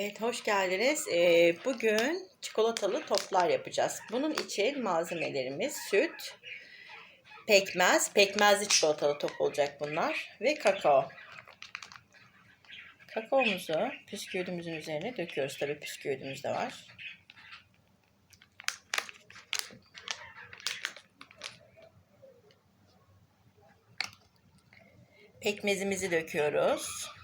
Evet, hoş geldiniz. Ee, bugün çikolatalı toplar yapacağız. Bunun için malzemelerimiz süt, pekmez, pekmezli çikolatalı top olacak bunlar ve kakao. Kakaomuzu püsküvitümüzün üzerine döküyoruz. Tabii püsküvitimiz de var. Pekmezimizi döküyoruz.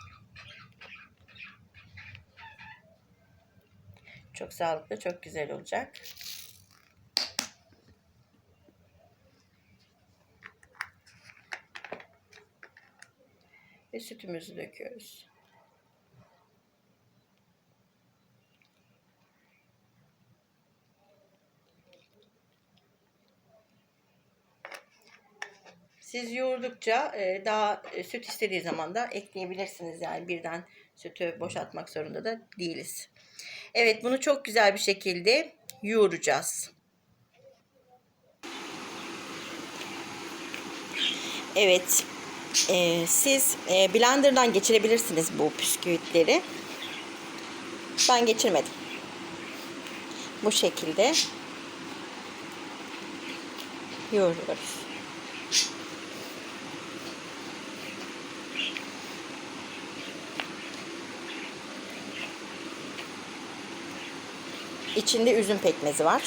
Çok sağlıklı, çok güzel olacak. Ve sütümüzü döküyoruz. Siz yoğurdukça e, daha e, süt istediği zaman da ekleyebilirsiniz. Yani birden sütü boşaltmak zorunda da değiliz. Evet bunu çok güzel bir şekilde yoğuracağız. Evet e, siz e, blenderdan geçirebilirsiniz bu püsküvitleri. Ben geçirmedim. Bu şekilde yoğuruyoruz. İçinde üzüm pekmezi var.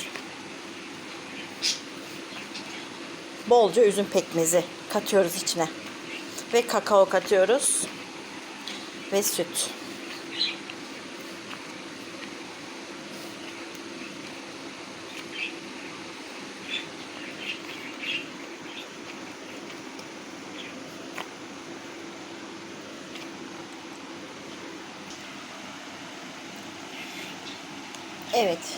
Bolca üzüm pekmezi katıyoruz içine. Ve kakao katıyoruz. Ve süt. Evet.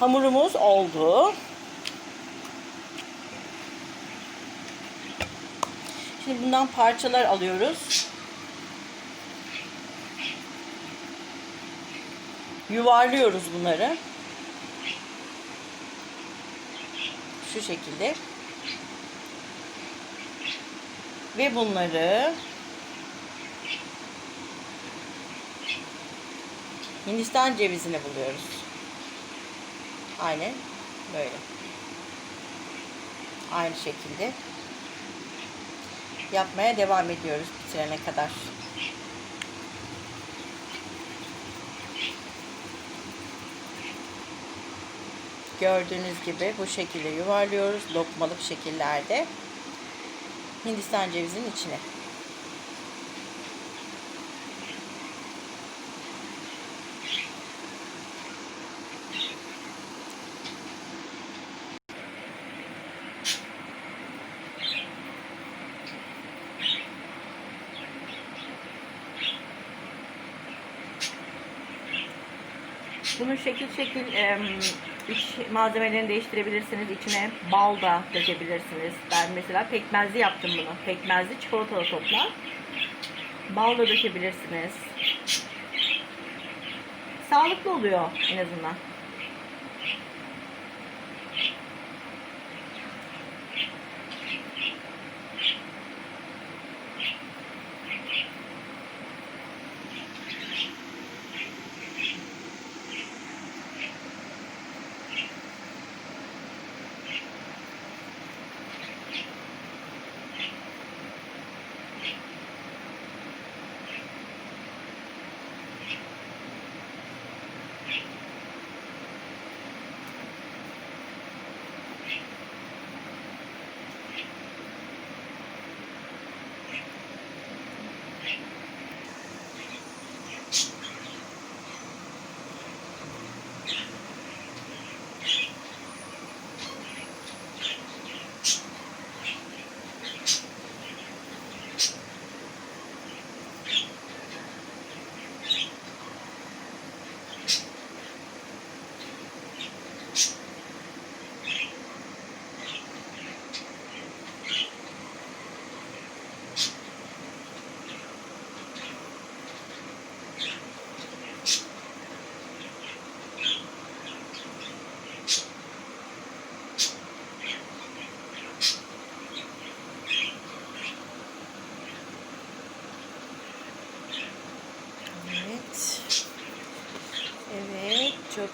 Hamurumuz oldu. Şimdi bundan parçalar alıyoruz. Yuvarlıyoruz bunları. Şu şekilde. Ve bunları Hindistan cevizini buluyoruz. Aynen böyle. Aynı şekilde yapmaya devam ediyoruz bitirene kadar. Gördüğünüz gibi bu şekilde yuvarlıyoruz lokmalık şekillerde. Hindistan cevizinin içine. Bunun şekil şekil e, iç malzemelerini değiştirebilirsiniz. İçine bal da dökebilirsiniz. Ben mesela pekmezli yaptım bunu. Pekmezli çikolatalı toplar. Bal da dökebilirsiniz. Sağlıklı oluyor en azından.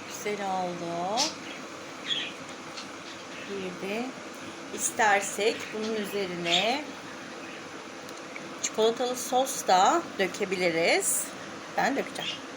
Güzel oldu. Bir de istersek bunun üzerine çikolatalı sos da dökebiliriz. Ben dökeceğim.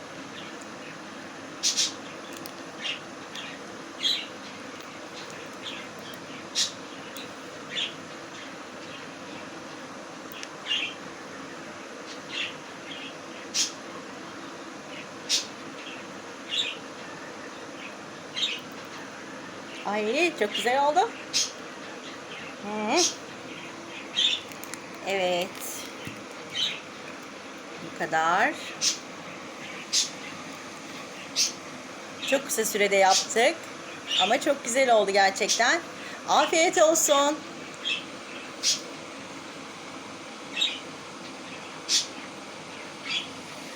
Ay çok güzel oldu. Hı. Evet. Bu kadar. Çok kısa sürede yaptık. Ama çok güzel oldu gerçekten. Afiyet olsun.